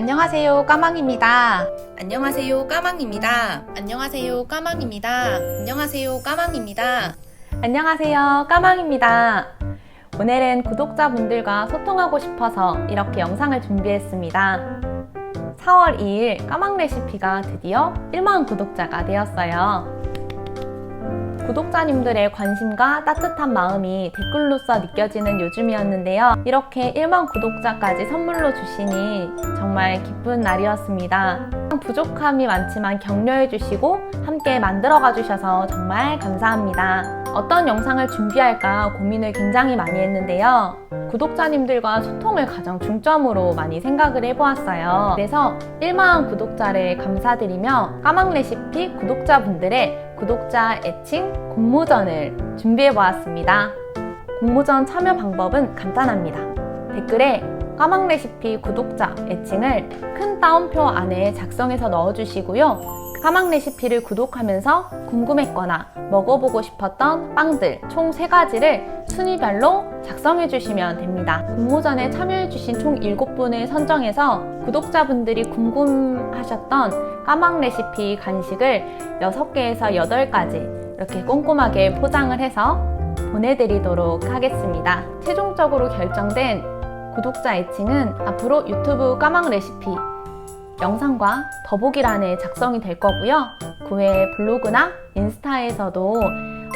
안녕하세요, 까망입니다. 안녕하세요 까망입니다. 안녕하세요 까망입니다. 안녕하세요 까망입니다. 안녕하세요, 까망입니다. 오늘은 구독자분들과 소통하고 싶어서 이렇게 영상을 준비했습니다. 4월 2일 까망 레시피가 드디어 1만 구독자가 되었어요. 구독자님들의 관심과 따뜻한 마음이 댓글로서 느껴지는 요즘이었는데요. 이렇게 1만 구독자까지 선물로 주시니 정말 기쁜 날이었습니다. 부족함이 많지만 격려해 주시고 함께 만들어가 주셔서 정말 감사합니다. 어떤 영상을 준비할까 고민을 굉장히 많이 했는데요. 구독자님들과 소통을 가장 중점으로 많이 생각을 해보았어요. 그래서 1만 구독자를 감사드리며 까망 레시피 구독자분들의 구독자 애칭 공모전을 준비해 보았습니다. 공모전 참여 방법은 간단합니다. 댓글에 까망 레시피 구독자 애칭을 큰 따옴표 안에 작성해서 넣어주시고요. 까망 레시피를 구독하면서 궁금했거나 먹어보고 싶었던 빵들 총 3가지를 순위별로 작성해 주시면 됩니다. 공모전에 참여해 주신 총 7분을 선정해서 구독자분들이 궁금하셨던 까망 레시피 간식을 6개에서 8가지 이렇게 꼼꼼하게 포장을 해서 보내드리도록 하겠습니다. 최종적으로 결정된 구독자 애칭은 앞으로 유튜브 까망 레시피 영상과 더보기란에 작성이 될 거고요. 그 외에 블로그나 인스타에서도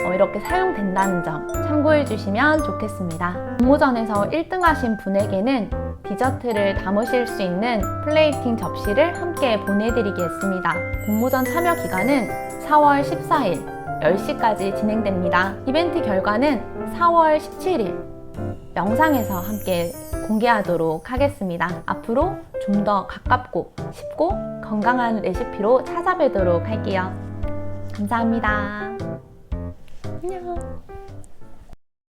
어, 이렇게 사용된다는 점 참고해 주시면 좋겠습니다. 공모전에서 1등 하신 분에게는 디저트를 담으실 수 있는 플레이팅 접시를 함께 보내드리겠습니다. 공모전 참여 기간은 4월 14일 10시까지 진행됩니다. 이벤트 결과는 4월 17일 영상에서 함께 공개하도록 하겠습니다. 앞으로 좀 더 가깝고 쉽고 건강한 레시피로 찾아뵈도록 할게요. 감사합니다. 안녕.